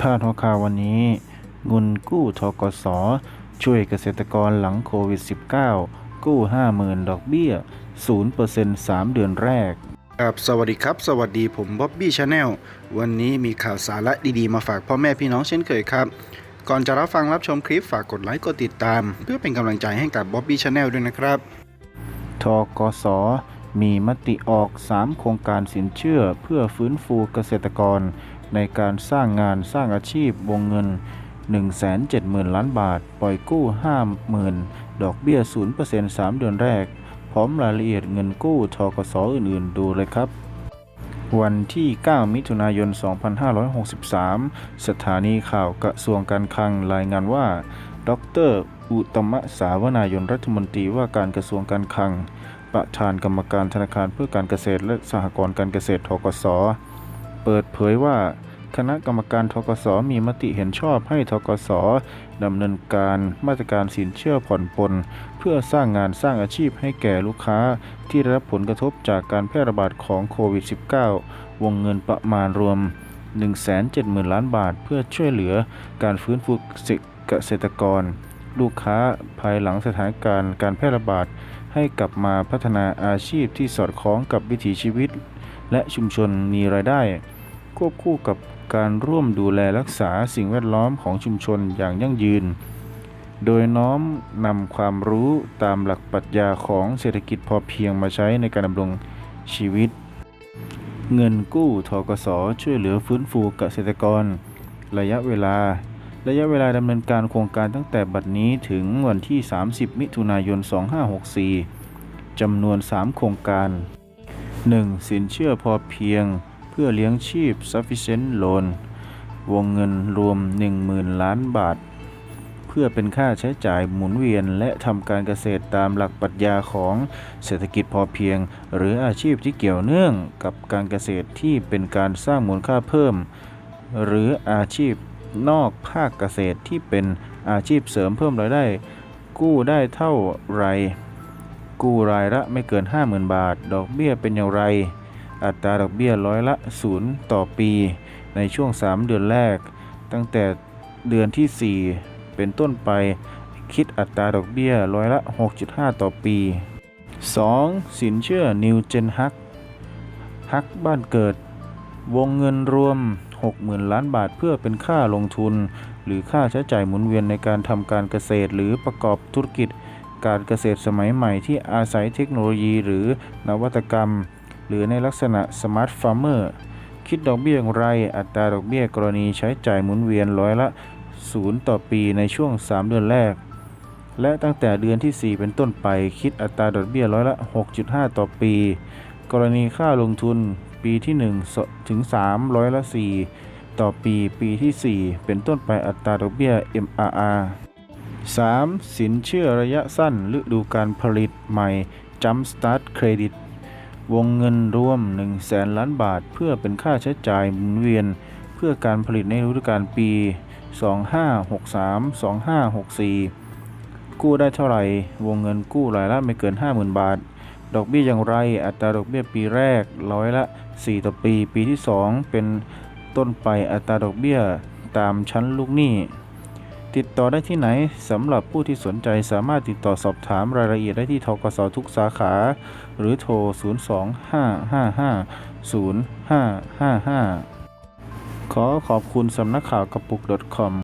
พาดหัวข่าววันนี้เงินกู้ทกส ช่วยเกษตรกรหลังโควิด -19 กู้ 50,000 ดอกเบี้ย 0% 3 เดือนแรกครับสวัสดีครับ สวัสดีผมบ๊อบบี้ชาแนลวันนี้มีข่าวสาระดีๆ มาฝากพ่อแม่พี่น้องเช่นเคยครับ ก่อนจะรับฟังรับชมคลิปฝากกดไลค์กดติดตาม เพื่อเป็นกำลังใจให้กับบ๊อบบี้ชาแนลด้วยนะครับทกส มีมติออก 3 โครงการสินเชื่อเพื่อฟื้นฟูเกษตรกร ในการสร้างงานสร้างอาชีพวงเงิน 170,000 ล้านบาท ปล่อยกู้ 50,000 ดอกเบี้ย 0% 3 เดือนแรก พร้อมรายละเอียดเงินกู้ทกสออื่น ๆ ดูเลยครับ วันที่ 9 มิถุนายน 2563 สถานีข่าวกระทรวงการคลังรายงานว่า ดร อุตตมะสาวนายนรัฐมนตรีว่าการกระทรวงการคลังประธานกรรมการธนาคารเพื่อการเกษตรและสหกรณ์การเกษตรทกส เปิดเผยว่า คณะกรรมการทกสมีมติเห็นชอบให้ทกสดำเนินการมาตรการสินเชื่อผ่อนปลนเพื่อสร้างงานสร้างอาชีพให้แก่ลูกค้า ที่ได้รับผลกระทบจากการแพร่ระบาดของโควิด -19 วงเงินประมาณรวม 170,000 ล้านบาท เพื่อช่วยเหลือการฟื้นฟูเกษตรกร ลูกค้าภายหลังสถานการณ์การแพร่ระบาดให้กลับมาพัฒนาอาชีพที่สอดคล้องกับวิถีชีวิต และชุมชนมีรายได้ ควบคู่กับการร่วมดูแลรักษาสิ่งแวดล้อมของชุมชนอย่างยั่งยืน โดยน้อมนำความรู้ตามหลักปรัชญาของเศรษฐกิจพอเพียงมาใช้ในการดำรงชีวิต เงินกู้ทกสช่วยเหลือฟื้นฟูเกษตรกร ระยะเวลา ระยะเวลาดำเนินการโครงการตั้งแต่บัดนี้ถึงวันที่ 30 มิถุนายน 2564จำนวน 3 โครงการ 1. สินเชื่อพอเพียง เพื่อเลี้ยงชีพ sufficient loan วงเงินรวม 10,000 ล้านบาท เพื่อเป็นค่าใช้จ่ายหมุนเวียน และทำการเกษตรตามหลักปรัชญาของเศรษฐกิจพอเพียง หรืออาชีพที่เกี่ยวเนื่องกับการเกษตรที่เป็นการสร้างมูลค่าเพิ่ม หรืออาชีพนอกภาคเกษตรที่เป็นอาชีพเสริมเพิ่มรายได้ กู้ได้เท่าไร กู้รายละไม่เกิน 50,000 บาท ดอกเบี้ยเป็นอย่างไร อัตราดอกเบี้ยร้อยละ 0 ต่อปี ในช่วง 3 เดือนแรก ตั้งแต่เดือนที่ 4 เป็นต้นไป คิดอัตราดอกเบี้ยร้อยละ 6.5 ต่อปี 2. สินเชื่อ New Gen Hug ฮักบ้านเกิด วงเงินรวม 60,000 ล้านบาทเพื่อเป็นค่าลงทุน หรือค่าใช้จ่ายหมุนเวียนในการทำการเกษตร หรือประกอบธุรกิจ การเกษตรสมัยใหม่ที่อาศัยเทคโนโลยีหรือนวัตกรรม หรือในลักษณะสมาร์ทฟาร์มเมอร์คิดดอกเบี้ยอย่างไร อัตราดอกเบี้ยกรณีใช้จ่ายหมุนเวียนร้อยละ 0 ต่อปีในช่วง 3 เดือนแรก และตั้งแต่เดือนที่ 4 เป็นต้นไป คิดอัตราดอกเบี้ยร้อยละ 6.5 ต่อปี กรณีค่าลงทุนปีที่1ถึง3ร้อยละ 4 ต่อปีปีที่ 4 เป็นต้นไปอัตราดอกเบี้ย MRR 3. สินเชื่อระยะสั้นฤดูการผลิตใหม่ Jump Start Credit วงเงินรวม 1 0 0 0 0แสนล้านบาท เพื่อเป็นค่าใช้จ่ายหมุนเวียน เพื่อการผลิตในฤดูกาลปี 2563-2564 กู้ได้เท่าไหร่ วงเงินกู้รายละไม่เกิน 50,000 บาท ดอกเบี้ยอย่างไร อัตราดอกเบี้ยปีแรกร้อยละ 4 ต่อปี ปีที่ 2 เป็นต้นไปอัตราดอกเบี้ยตามชั้นลูกหนี้ ติดต่อได้ที่ไหนสำหรับผู้ที่สนใจสามารถติดต่อสอบถามรายละเอียดได้ที่ทกสทุกสาขา หรือโทร 025550555 ขอขอบคุณสำนักข่าวกระปุก .com